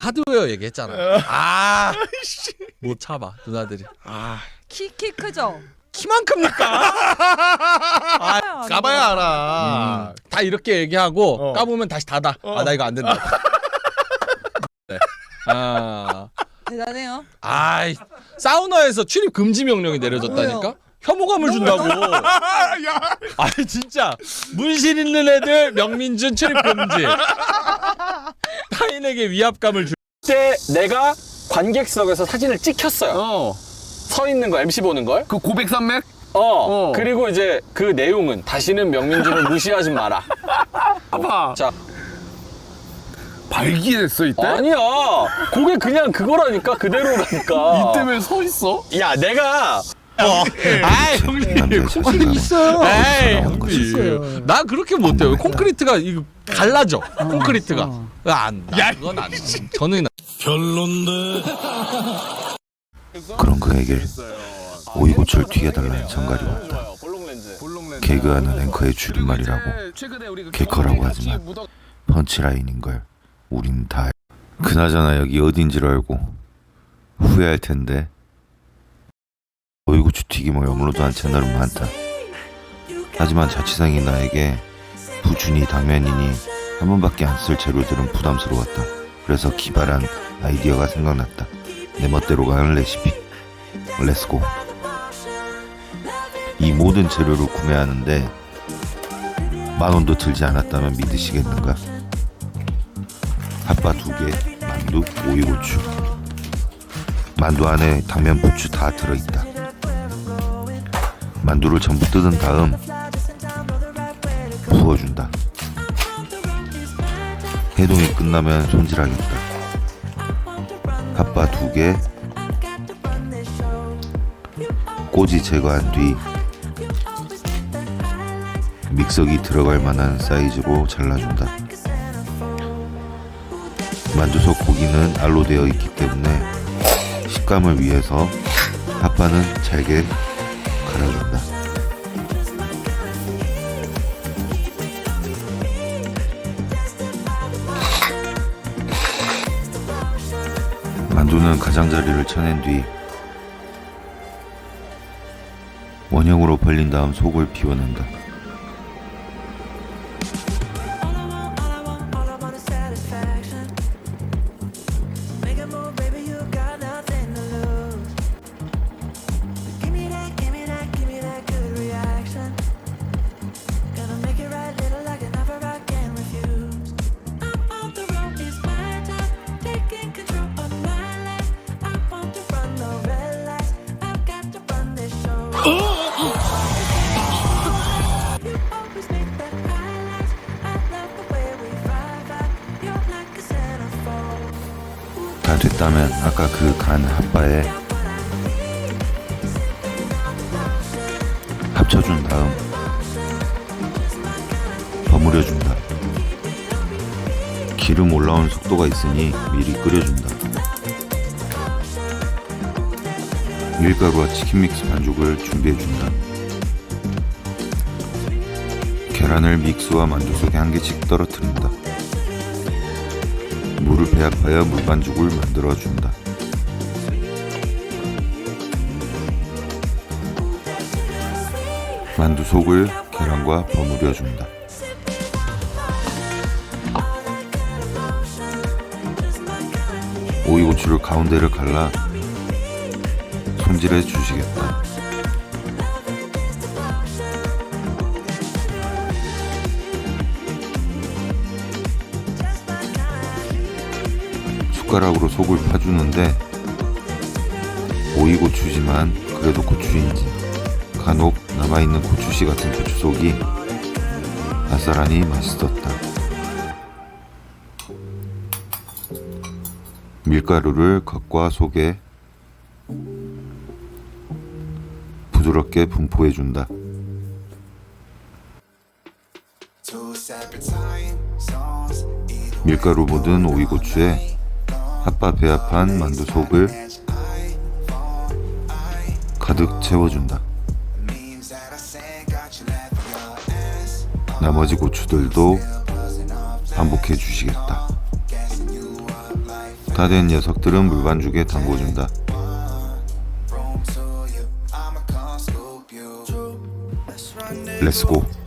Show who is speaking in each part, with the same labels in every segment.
Speaker 1: 하드웨어 얘기했잖아. 아, 못 참아 누나들이. 아,
Speaker 2: 키 키 크죠?
Speaker 1: 키만 큽니까? 아, 까봐야 알아. 다 이렇게 얘기하고
Speaker 3: 어.
Speaker 1: 까보면 다시 닫아. 아, 나 이거 안 된다. 네. 아,
Speaker 2: 대단해요.
Speaker 1: 아이, 사우나에서 출입 금지 명령이 내려졌다니까?
Speaker 2: 왜요?
Speaker 1: 혐오감을 준다고. 아니 진짜 문신 있는 애들 명민준 출입 금지. 타인에게 위압감을 주.
Speaker 4: 그때 내가 관객석에서 사진을 찍혔어요.
Speaker 3: 어.
Speaker 4: 서 있는 거 MC 보는 걸.
Speaker 3: 그 고백 산맥?
Speaker 4: 어.
Speaker 3: 어.
Speaker 4: 그리고 이제 그 내용은 다시는 명민준을 무시하지 마라.
Speaker 3: 아파.
Speaker 4: 자,
Speaker 3: 발기됐어 이때?
Speaker 4: 아니야. 그게 그냥 그거라니까 그대로라니까.
Speaker 3: 이 때문에 서 있어?
Speaker 4: 야, 내가
Speaker 1: 아이 형님.
Speaker 5: 있어요.
Speaker 1: 에이
Speaker 5: 있어요.
Speaker 1: 형님. 나 그렇게 못해요. 콘크리트가 이거 갈라져. 콘크리트가.
Speaker 5: 어.
Speaker 1: 안. 야 그건 안. 저는
Speaker 5: 그런 그에게 오이고철 튀겨달라는 전갈이 왔다. 개그하는 앵커의 줄임말이라고 개커라고 하지만 펀치라인인 걸 우린 다 알- 그나저나 여기 어딘지를 알고 후회할 텐데 오이고추 튀김을 업로드한 채널은 많다 하지만 자취생인 나에게 부준이 당면이니 한 번밖에 안 쓸 재료들은 부담스러웠다 그래서 기발한 아이디어가 생각났다 내 멋대로 가는 레시피 렛츠고 이 모든 재료를 구매하는데 만 원도 들지 않았다면 믿으시겠는가? 핫바 두 개, 만두, 오이 고추. 만두 안에 당면 부추 다 들어있다. 만두를 전부 뜯은 다음 해동이 끝나면 손질하겠다. 핫바 두 개, 꼬지 제거한 뒤 믹서기 들어갈 만한 사이즈로 잘라준다. 만두속 고기는 알로 되어 있기 때문에 식감을 위해서 핫바는 잘게 갈아준다. 만두는 가장자리를 쳐낸 뒤 원형으로 벌린 다음 속을 비워낸다. 다 됐다면 아까 그 간 핫바에 합쳐준 다음 버무려준다. 기름 올라오는 속도가 있으니 미리 끓여준다. 밀가루와 치킨 믹스 반죽을 준비해준다. 계란을 믹스와 만두 속에 한 개씩 떨어뜨린다. 배합하여 물반죽을 만들어준다. 만두 속을 계란과 버무려준다. 오이 고추를 가운데를 갈라 손질해 주시겠다. 숟가락으로 속을 파주는데 오이고추지만 그래도 고추인지 간혹 남아있는 고추씨 같은 고추 속이 아싸라니 맛있었다. 밀가루를 겉과 속에 부드럽게 분포해준다. 밀가루 묻은 오이고추에 핫바 배합한 만두 속을 가득 채워준다. 나머지 고추들도 반복해 주시겠다. 다 된 녀석들은 물반죽에 담궈준다. 렛츠고.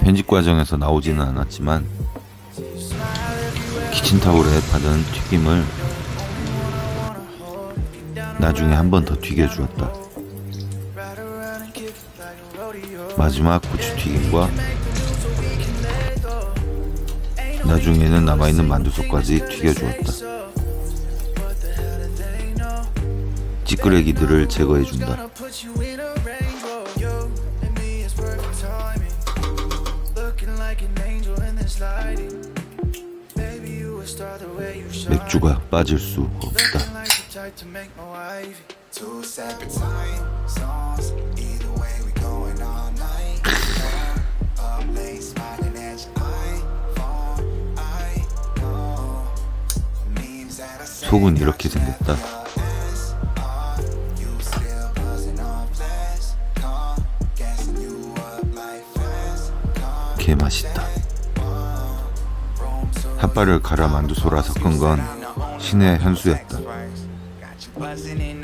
Speaker 5: 편집 과정에서 나오지는 않았지만 키친타올에 받은 튀김을 나중에 한 번 더 튀겨주었다. 마지막 고추튀김과 나중에는 남아있는 만두속까지 튀겨주었다. 찌끄레기들을 제거해준다. 맥주가 빠질 수 없다. 속은 이렇게 생겼다. 개 맛있다. 핫바를 갈아 만두소라 섞은 건 신의 현수였다.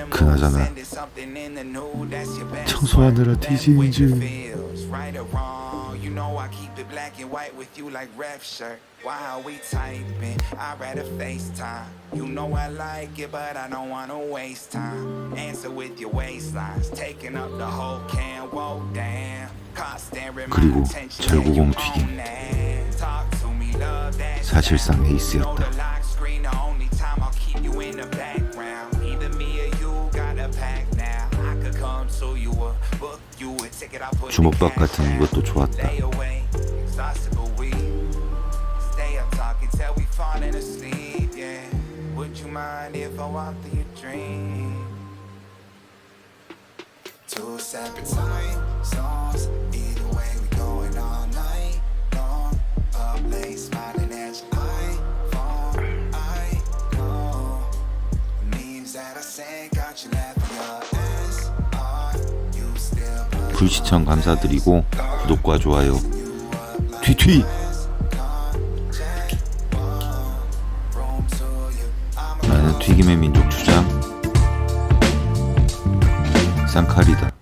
Speaker 5: 그나저나 청소하느라 줄.
Speaker 6: Right
Speaker 5: 그리고 절구공 튀김. 사실상. 에이스였다.
Speaker 6: You know the lock screen, the only time I'll keep you in the background.
Speaker 5: 시청 감사드리고 구독과 좋아요. 뒤뒤. 나는 튀김의 민족 주장. 쌍칼이다